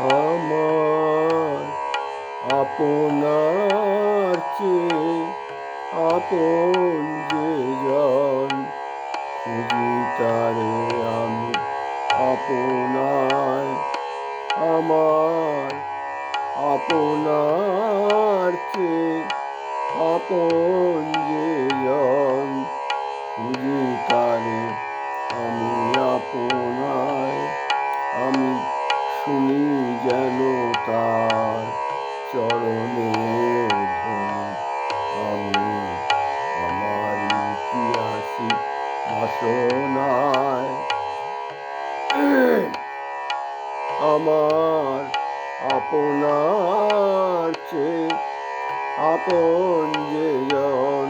আমার আপনার চেয়ে আপন যে জন তারে আমি আপনায় আমার আপনার চেয়ে আপন যে জন তারে আমি আপনায় আমি শুনি যেন তার চরণে আমি আমার ইতিহাসি বাসনায় আমার আপনার চেয়ে আপন যে জন,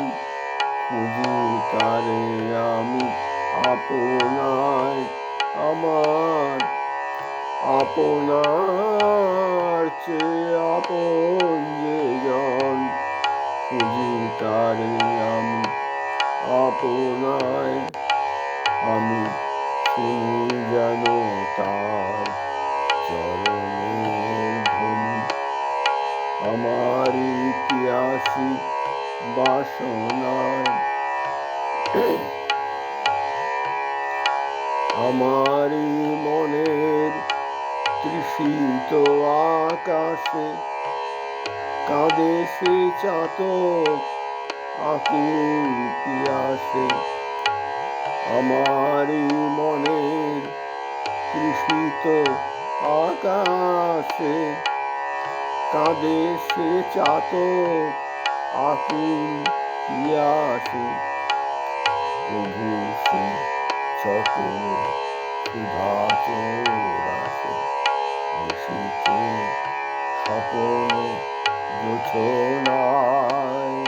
খুঁজি তারে আমি আপনায়। আমার আপনার চেয়ে আপন যে জন খুঁজি তারে আমি, আপনায় আমি শুনি যেন তার চরণের ধ্বনি। আমার ইতিহাসী বাসনায় আমারই মনের তৃষিত আকাশে কাঁদে সে চাতক আকুল পিয়াসে আমারই মনের তৃষিত আকাশে কাঁদে সে চাতক আকুল পিয়াসে প্রভু সে চকর, সুধা চোরাসে এসেছে স্বপনে যোছনায়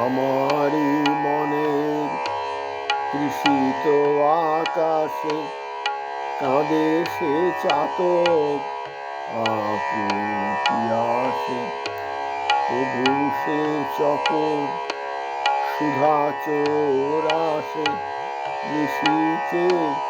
আমারই মনের কৃষিত আকাশে কাঁদে সে চাতক পিয়াসে প্রভু সে চকর সুধা চোরাসে নিশীতে শয়নে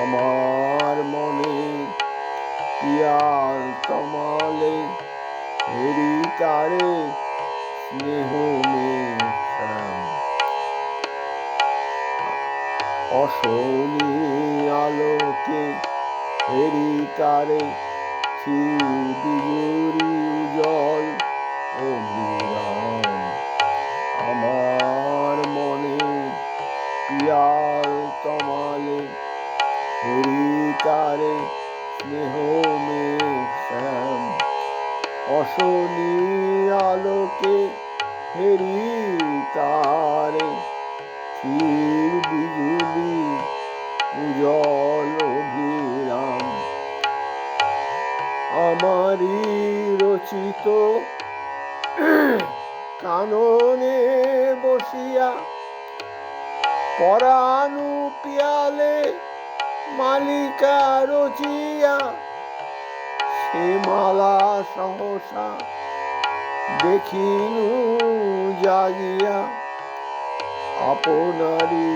আমার মনে পিয়াল তমালে, হেরি তারে স্নেহ অশনি আলোকে হেরি তারে ক্ষীর বিজুরি উজ্জ্বল অভিরাম। আমার মনে পিয়াল তমালে হেরি তারে স্নেহ শ্যাম অশনি আলোকে হেরি তারে ক্ষীর বিজুলি উজ্জ্বল অভিরাম। আমারই রচিত কাননে বসিয়া পরাণু পিয়ালে মালিকা রচিয়া সে মালা সহসা দেখিনু জাগিয়া আপনারি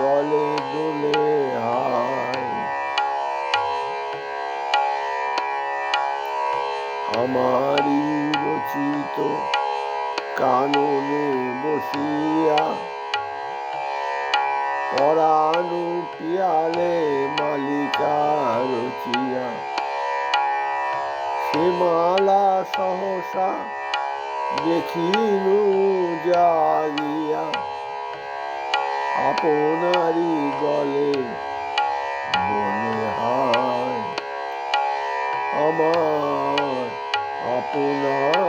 গলে দোলে হায়। আমারই রচিত কাননে বসিয়া পরাণু পিয়ালে মালিকা রচিয়া সে মালা সহসা দেখিনু জাগিয়া। আপনারি গলে বলে হায়। আমার আপনার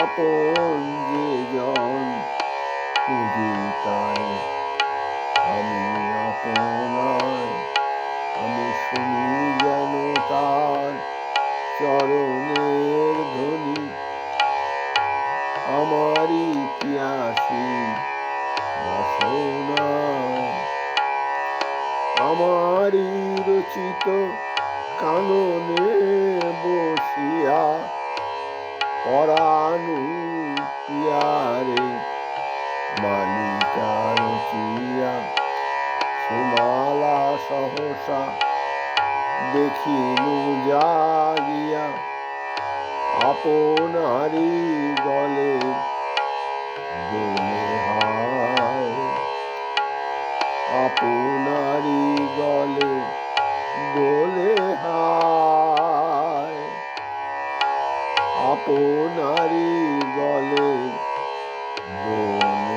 আপন যে জন যেন তার চরণের ধ্বনি। আমার ইতিহাসী আমারই রচিত কাননে বসিয়া পরাণু পিয়ারে মালিকা রচিয়া সুমালা সহসা দেখিনু জাগিয়া আপনারি গলে গেলে হায়। আপনারি গলে দোলে হায়। আপনারি গলে দোলে